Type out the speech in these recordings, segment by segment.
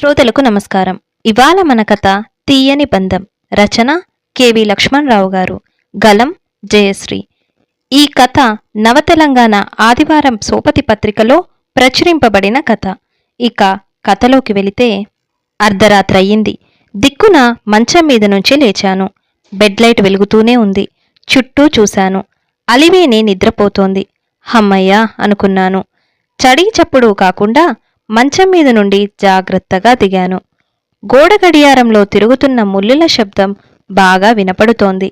శ్రోతలకు నమస్కారం. ఇవాళ మన కథ తీయని బంధం. రచన కెవి లక్ష్మణరావు గారు. గలం జయశ్రీ. ఈ కథ నవతెలంగాణ ఆదివారం సోపతి పత్రికలో ప్రచురింపబడిన కథ. ఇక కథలోకి వెళితే అర్ధరాత్రి అయ్యింది. దిక్కున మంచం మీద నుంచి లేచాను. బెడ్ లైట్ వెలుగుతూనే ఉంది. చుట్టూ చూశాను. అలివేని నిద్రపోతోంది. హమ్మయ్యా అనుకున్నాను. చడీ చప్పుడు కాకుండా మంచం మీద నుండి జాగ్రత్తగా దిగాను. గోడ గడియారంలో తిరుగుతున్న ముల్లుల శబ్దం బాగా వినపడుతోంది.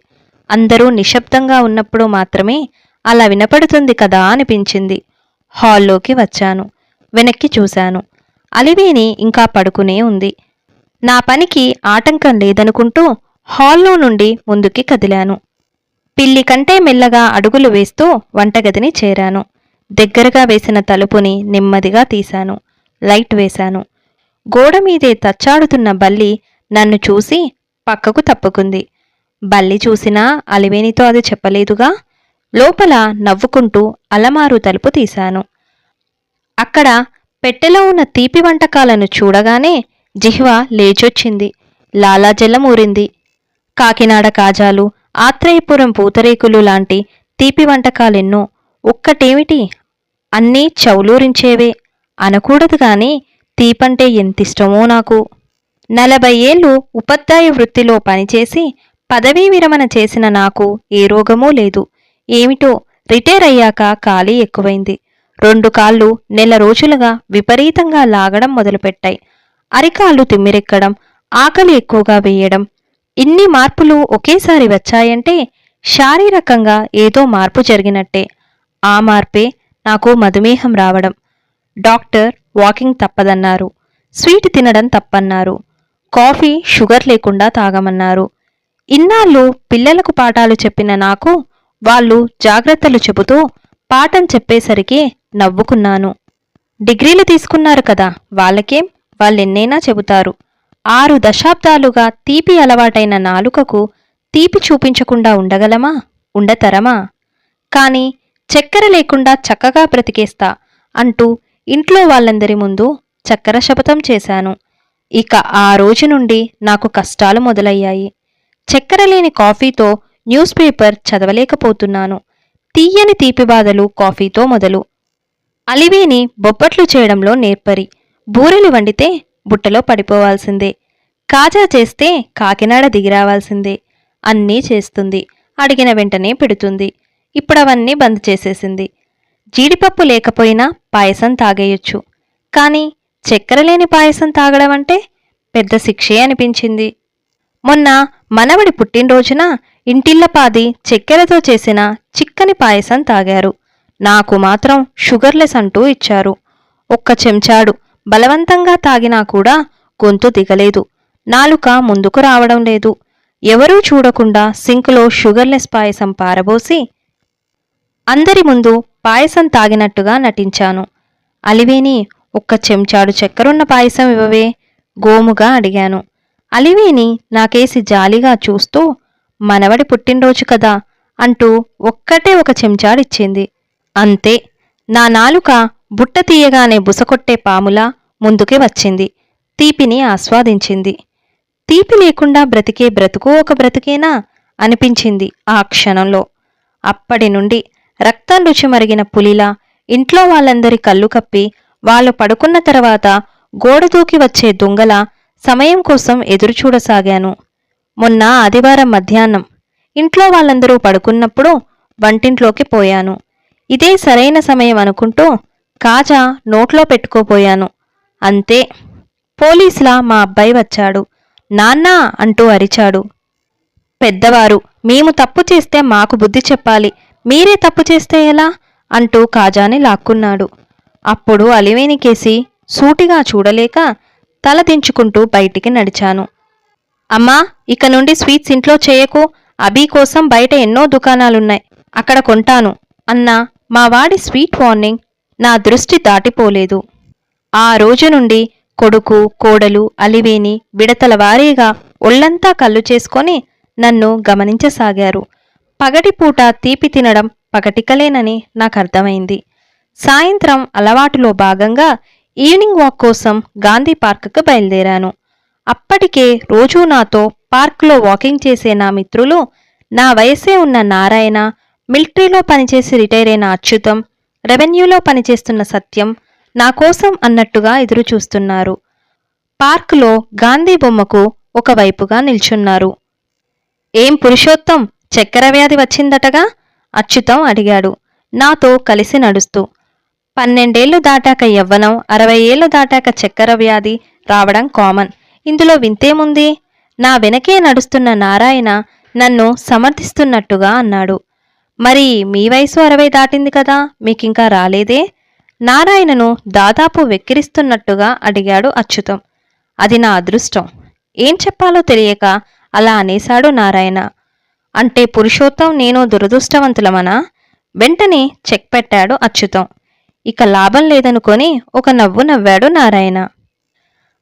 అందరూ నిశ్శబ్దంగా ఉన్నప్పుడు మాత్రమే అలా వినపడుతుంది కదా అనిపించింది. హాల్లోకి వచ్చాను. వెనక్కి చూశాను. అలివేని ఇంకా పడుకునే ఉంది. నా పనికి ఆటంకం లేదనుకుంటూ హాల్లో నుండి ముందుకి కదిలాను. పిల్లి కంటే మెల్లగా అడుగులు వేస్తూ వంటగదిని చేరాను. దగ్గరగా వేసిన తలుపుని నెమ్మదిగా తీశాను. లైట్ వేశాను. గోడ మీదే తచ్చాడుతున్న బల్లి నన్ను చూసి పక్కకు తప్పుకుంది. బల్లి చూసినా అలివేనితో అది చెప్పలేదుగా. లోపల నవ్వుకుంటూ అలమారు తలుపు తీశాను. అక్కడ పెట్టెలో ఉన్న తీపి వంటకాలను చూడగానే జిహ్వ లేచొచ్చింది. లాలాజలం ఊరింది. కాకినాడ కాజాలు ఆత్రేయపురం పూతరేకులు లాంటి తీపి వంటకాలెన్నో ఒక్కటేమిటి? అన్నీ చౌలూరించేవే. అనకూడదు గాని తీపంటే ఎంతిష్టమో నాకు. నలభై ఏళ్ళు ఉపాధ్యాయ వృత్తిలో పనిచేసి పదవీ విరమణ చేసిన నాకు ఏ రోగమూ లేదు. ఏమిటో రిటైర్ అయ్యాక ఖాళీ ఎక్కువైంది. రెండు కాళ్ళు నెల రోజులుగా విపరీతంగా లాగడం మొదలుపెట్టాయి. అరికాళ్ళు తిమ్మిరెక్కడం ఆకలి ఎక్కువగా వేయడం ఇన్ని మార్పులు ఒకేసారి వచ్చాయంటే శారీరకంగా ఏదో మార్పు జరిగినట్టే. ఆ మార్పే నాకు మధుమేహం రావడం. Doctor walking తప్పదన్నారు. స్వీట్ తినడం తప్పన్నారు. కాఫీ షుగర్ లేకుండా తాగమన్నారు. ఇన్నాళ్ళు పిల్లలకు పాఠాలు చెప్పిన నాకు వాళ్ళు జాగ్రత్తలు చెబుతూ పాఠం చెప్పేసరికి నవ్వుకున్నాను. డిగ్రీలు తీసుకున్నారు కదా వాళ్ళకేం? వాళ్ళెన్నైనా చెబుతారు. ఆరు దశాబ్దాలుగా తీపి అలవాటైన నాలుకకు తీపి చూపించకుండా ఉండగలమా? ఉండతరమా? కాని చక్కెర లేకుండా చక్కగా బ్రతికేస్తా అంటూ ఇంట్లో వాళ్ళందరి ముందు చక్కెర శపథం చేశాను. ఇక ఆ రోజు నుండి నాకు కష్టాలు మొదలయ్యాయి. చక్కెర లేని కాఫీతో న్యూస్ పేపర్ చదవలేకపోతున్నాను. తీయని తీపి బాధలు కాఫీతో మొదలు. అలివేని బొబ్బట్లు చేయడంలో నేర్పరి. బూరెలు వండితే బుట్టలో పడిపోవాల్సిందే. కాజా చేస్తే కాకినాడ దిగిరావాల్సిందే అన్నీ చేస్తుంది. అడిగిన వెంటనే పెడుతుంది. ఇప్పుడవన్నీ బంద్ చేసేసింది. జీడిపప్పు లేకపోయినా పాయసం తాగేయొచ్చు. కానీ చక్కెర లేని పాయసం తాగడం అంటే పెద్ద శిక్షే అనిపించింది. మొన్న మనవడి పుట్టినరోజున ఇంటిల్లపాది చక్కెరతో చేసిన చిక్కని పాయసం తాగారు. నాకు మాత్రం షుగర్లెస్ అంటూ ఇచ్చారు. ఒక్క చెంచాడు బలవంతంగా తాగినా కూడా గొంతు దిగలేదు. నాలుక ముందుకు రావడం లేదు. ఎవరూ చూడకుండా సింక్లో షుగర్లెస్ పాయసం పారబోసి అందరి ముందు పాయసం తాగినట్టుగా నటించాను. అలివేని ఒక్క చెంచాడు చక్కెరున్న పాయసం ఇవ్వవే గోముగా అడిగాను. అలివేని నాకేసి జాలిగా చూస్తూ మనవడి పుట్టినరోజు కదా అంటూ ఒక్కటే ఒక చెంచాడిచ్చింది. అంతే నా నాలుక బుట్ట తీయగానే బుసకొట్టే పాములా ముందుకే వచ్చింది. తీపిని ఆస్వాదించింది. తీపి లేకుండా బ్రతికే బ్రతుకు ఒక బ్రతికేనా అనిపించింది ఆ క్షణంలో. అప్పటి నుండి రక్తం రుచి మరిగిన పులిలా ఇంట్లో వాళ్ళందరి కళ్ళు కప్పి వాళ్ళు పడుకున్న తర్వాత గోడ దూకి వచ్చే దొంగల సమయం కోసం ఎదురుచూడసాగాను మొన్న ఆదివారం మధ్యాహ్నం ఇంట్లో వాళ్ళందరూ పడుకున్నప్పుడు వంటింట్లోకి పోయాను. ఇదే సరైన సమయం అనుకుంటూ కాజా నోట్లో పెట్టుకోపోయాను అంతే పోలీసులా మా అబ్బాయి వచ్చాడు. నాన్నా అంటూ అరిచాడు. పెద్దవారు మేము తప్పు చేస్తే మాకు బుద్ధి చెప్పాలి. మీరే తప్పు చేస్తే ఎలా? అంటూ కాజాని లాక్కున్నాడు. అప్పుడు అలివేనికేసి సూటిగా చూడలేక తల దించుకుంటూ బయటికి నడిచాను. అమ్మా ఇక నుండి స్వీట్స్ ఇంట్లో చేయకు. అభీ కోసం బయట ఎన్నో దుకాణాలున్నాయి. అక్కడ కొంటాను. అన్న మా వాడి స్వీట్ వార్నింగ్ నా దృష్టి దాటిపోలేదు. ఆ రోజు నుండి కొడుకు కోడలు అలివేని విడతల వారీగా ఒళ్ళంతా కళ్ళు చేసుకొని నన్ను గమనించసాగారు. పగటిపూట తీపి తినడం పగటికలేనని నాకర్థమైంది. సాయంత్రం అలవాటులో భాగంగా ఈవినింగ్ వాక్ కోసం గాంధీ పార్క్కి బయలుదేరాను. అప్పటికే రోజూ నాతో పార్క్లో వాకింగ్ చేసే నా మిత్రులు నా వయసే ఉన్న నారాయణ మిలిటరీలో పనిచేసి రిటైర్ అయిన అచ్యుతం రెవెన్యూలో పనిచేస్తున్న సత్యం నా కోసం అన్నట్టుగా ఎదురు చూస్తున్నారు పార్కులో గాంధీ బొమ్మకు ఒకవైపుగా నిల్చున్నారు. ఏం పురుషోత్తం? చక్కెర వ్యాధి వచ్చిందటగా? అచ్యుతం అడిగాడు. నాతో కలిసి నడుస్తూ. పన్నెండేళ్ళు దాటాక యవ్వనం అరవై ఏళ్ళు దాటాక చక్కెర వ్యాధి రావడం కామన్. ఇందులో వింతేముంది? నా వెనకే నడుస్తున్న నారాయణ నన్ను సమర్థిస్తున్నట్టుగా అన్నాడు. మరి మీ వయసు అరవై దాటింది కదా మీకింకా రాలేదే? నారాయణను దాదాపు వెక్కిరిస్తున్నట్టుగా అడిగాడు అచ్యుతం. అది నా అదృష్టం. ఏం చెప్పాలో తెలియక అలా అనేశాడు నారాయణ. అంటే పురుషోత్తం నేను దురదృష్టవంతులమనా? వెంటనే చెక్ పెట్టాడు అచ్యుతం. ఇక లాభం లేదనుకొని ఒక నవ్వు నవ్వాడు నారాయణ.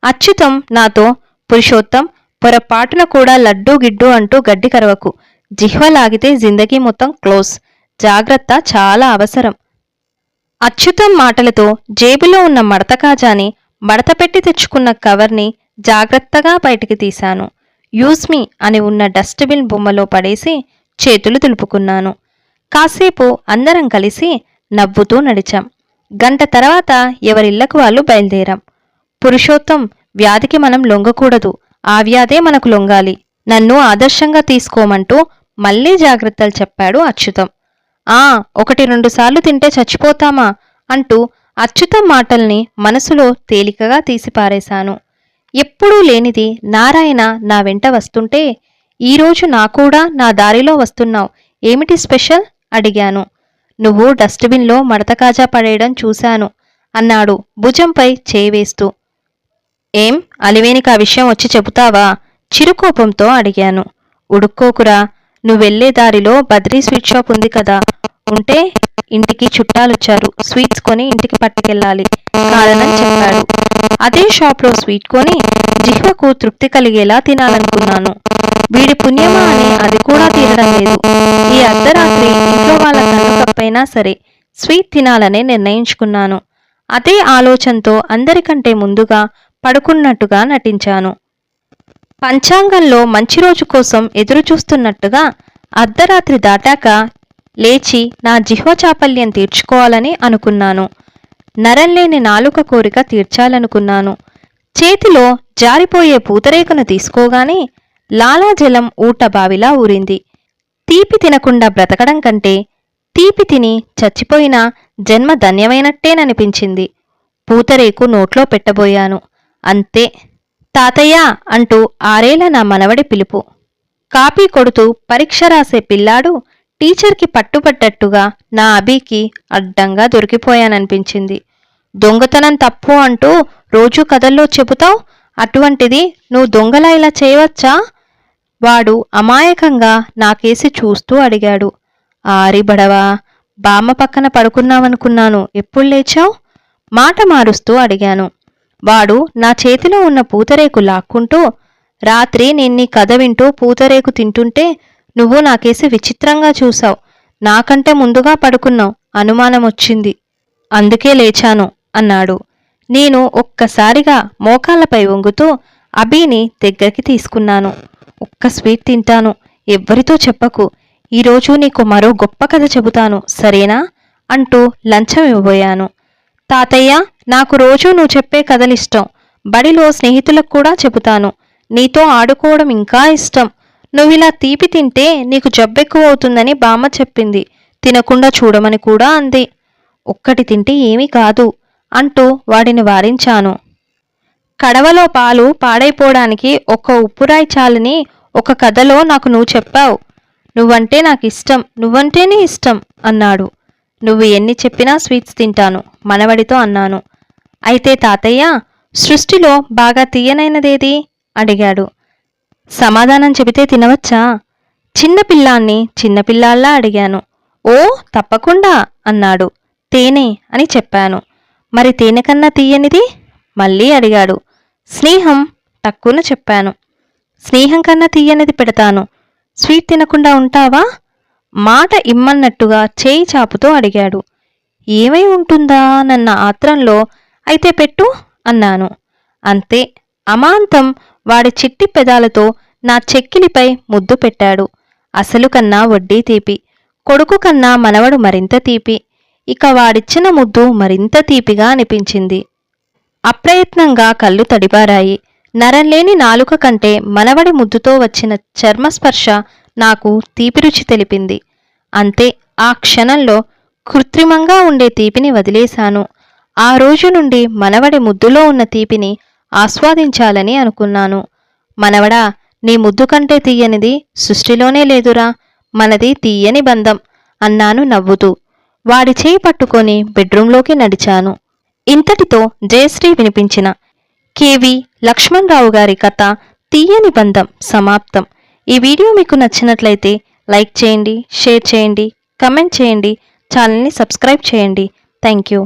అచ్యుతం నాతో పురుషోత్తం పొరపాటున కూడా లడ్డూ గిడ్డు అంటూ గడ్డి కరవకు. జిహ్వ లాగితే జిందగీ మొత్తం క్లోజ్. జాగ్రత్త చాలా అవసరం అచ్యుతం మాటలతో జేబులో ఉన్న మడత కాజాని మడత పెట్టి తెచ్చుకున్న కవర్ని జాగ్రత్తగా బయటికి తీశాను. యూస్ మీ అని ఉన్న డస్ట్బిన్ బొమ్మలో పడేసి చేతులు దులుపుకున్నాను. కాసేపు అందరం కలిసి నవ్వుతూ నడిచాం. గంట తర్వాత ఎవరిళ్ళకు వాళ్ళు బయలుదేరాం. పురుషోత్తం వ్యాధికి మనం లొంగకూడదు. ఆ వ్యాధే మనకు లొంగాలి. నన్ను ఆదర్శంగా తీసుకోమంటూ మళ్ళీ జాగ్రత్తలు చెప్పాడు అచ్యుతం. ఆ ఒకటి రెండు సార్లు తింటే చచ్చిపోతామా? అంటూ అచ్యుతం మాటల్ని మనసులో తేలికగా తీసిపారేశాను. ఎప్పుడూ లేనిది నారాయణ నా వెంట వస్తుంటే ఈరోజు నా కూడా నా దారిలో వస్తున్నావు. ఏమిటి స్పెషల్? అడిగాను. నువ్వు డస్ట్బిన్లో మడత కాజా పడేయడం చూశాను అన్నాడు భుజంపై చేవేస్తూ. ఏం? అలివేనికి ఆ విషయం వచ్చి చెబుతావా? చిరుకోపంతో అడిగాను. ఉడుక్కోకురా. నువ్వెళ్ళే దారిలో బద్రీ స్వీట్ షాప్ ఉంది కదా. ఉంటే ఇంటికి చుట్టాలొచ్చారు. స్వీట్స్ కొని ఇంటికి పట్టుకెళ్ళాలి. కారణం అదే షాప్లో స్వీట్ కొని జిహ్వకు తృప్తి కలిగేలా తినాలనుకున్నాను. వీడి పుణ్యమా అని అది కూడా తీరడం లేదు. ఈ అర్ధరాత్రి ఇంట్లో వాళ్ళ కన్ను కప్పైనా సరే స్వీట్ తినాలని నిర్ణయించుకున్నాను. అదే ఆలోచనతో అందరికంటే ముందుగా పడుకున్నట్టుగా నటించాను. పంచాంగంలో మంచి రోజు కోసం ఎదురు చూస్తున్నట్టుగా అర్ధరాత్రి దాటాక లేచి నా జిహ్వ చాపల్యం తీర్చుకోవాలని అనుకున్నాను. నరంలేని నాలుక కోరిక తీర్చాలనుకున్నాను. చేతిలో జారిపోయే పూతరేకును తీసుకోగానే లాలాజలం ఊట బావిలా ఊరింది. తీపి తినకుండా బ్రతకడం కంటే తీపి తిని చచ్చిపోయినా జన్మ ధన్యమైనట్టేననిపించింది. పూతరేకు నోట్లో పెట్టబోయాను. అంతే. తాతయ్య అంటూ ఆరేళ్ళ నా మనవడి పిలుపు. కాపీ కొడుతూ పరీక్ష రాసే పిల్లాడు టీచర్కి పట్టుపట్టట్టుగా నా అభికి అడ్డంగా దొరికిపోయాననిపించింది. దొంగతనం తప్పు అంటూ రోజూ కథల్లో చెబుతావు? అటువంటిది నువ్వు దొంగలా ఇలా చేయవచ్చా? వాడు అమాయకంగా నాకేసి చూస్తూ అడిగాడు. ఆరి బడవా బామ్మ పక్కన పడుకున్నావనుకున్నాను ఎప్పుడు లేచావు? మాట మారుస్తూ అడిగాను. వాడు నా చేతిలో ఉన్న పూతరేకు లాక్కుంటూ రాత్రి నేను నీ కథ వింటూ పూతరేకు తింటుంటే నువ్వు నాకేసి విచిత్రంగా చూశావు. నాకంటే ముందుగా పడుకున్నావు. అనుమానం వచ్చింది అందుకే లేచాను అన్నాడు. నేను ఒక్కసారిగా మోకాళ్ళపై వంగుతూ అబీని దగ్గరికి తీసుకున్నాను. ఒక్క స్వీట్ తింటాను. ఎవ్వరితో చెప్పకు. ఈరోజు నీకు మరో గొప్ప కథ చెబుతాను సరేనా? అంటూ లంచం ఇవ్వబోయాను. తాతయ్య నాకు రోజూ నువ్వు చెప్పే కథలిష్టం. బడిలో స్నేహితులకు కూడా చెబుతాను. నీతో ఆడుకోవడం ఇంకా ఇష్టం. నువ్వు ఇలా తీపి తింటే నీకు జబ్బెక్కువ అవుతుందని బామ్మ చెప్పింది. తినకుండా చూడమని కూడా అంది. ఒక్కటి తింటే ఏమీ కాదు అంటూ వాడిని వారించాను. కడవలో పాలు పాడైపోవడానికి ఒక ఉప్పురాయి చాలని ఒక కథలో నాకు నువ్వు చెప్పావు. నువ్వంటే నాకు ఇష్టం నువ్వంటేనే ఇష్టం అన్నాడు. నువ్వు ఎన్ని చెప్పినా స్వీట్స్ తింటాను మనవడితో అన్నాను. అయితే తాతయ్య సృష్టిలో బాగా తీయనైనదేది? అడిగాడు. సమాధానం చెబితే తినవచ్చా? చిన్నపిల్లాన్ని చిన్నపిల్లాల్లా అడిగాను. ఓ తప్పకుండా అన్నాడు. తేనె అని చెప్పాను. మరి తేనె కన్నా తీయనిది? మళ్ళీ అడిగాడు. స్నేహం తక్కువన చెప్పాను. స్నేహం కన్నా తీయనిది పెడతాను. స్వీట్ తినకుండా ఉంటావా? మాట ఇమ్మన్నట్టుగా చేయి చాపుతో అడిగాడు. ఏమై ఉంటుందా? నన్న ఆత్రంలో అయితే పెట్టు అన్నాను. అంతే. అమాంతం. వాడి చిట్టి పెదాలతో నా చెక్కిలిపై ముద్దు పెట్టాడు. అసలు కన్నా వడ్డీ తీపి. కొడుకు కన్నా మనవడు మరింత తీపి. ఇక వాడిచ్చిన ముద్దు మరింత తీపిగా అనిపించింది. అప్రయత్నంగా కళ్ళు తడిబారాయి నరంలేని నాలుక కంటే మనవడి ముద్దుతో వచ్చిన చర్మస్పర్శ నాకు తీపి రుచి తెలిపింది. అంతే ఆ క్షణంలో కృత్రిమంగా ఉండే తీపిని వదిలేశాను. ఆ రోజు నుండి మనవడి ముద్దులో ఉన్న తీపిని ఆస్వాదించాలని అనుకున్నాను. మనవడా నీ ముద్దు కంటే తీయనిది సృష్టిలోనే లేదురా. మనది తీయని బంధం అన్నాను నవ్వుతూ. వాడి చేయి పట్టుకొని బెడ్రూంలోకి నడిచాను. ఇంతటితో జయశ్రీ వినిపించిన కేవి లక్ష్మణరావు గారి కథ తీయని బంధం సమాప్తం. ఈ వీడియో మీకు నచ్చినట్లయితే లైక్ చేయండి షేర్ చేయండి కమెంట్ చేయండి ఛానల్ని సబ్స్క్రైబ్ చేయండి. Thank you.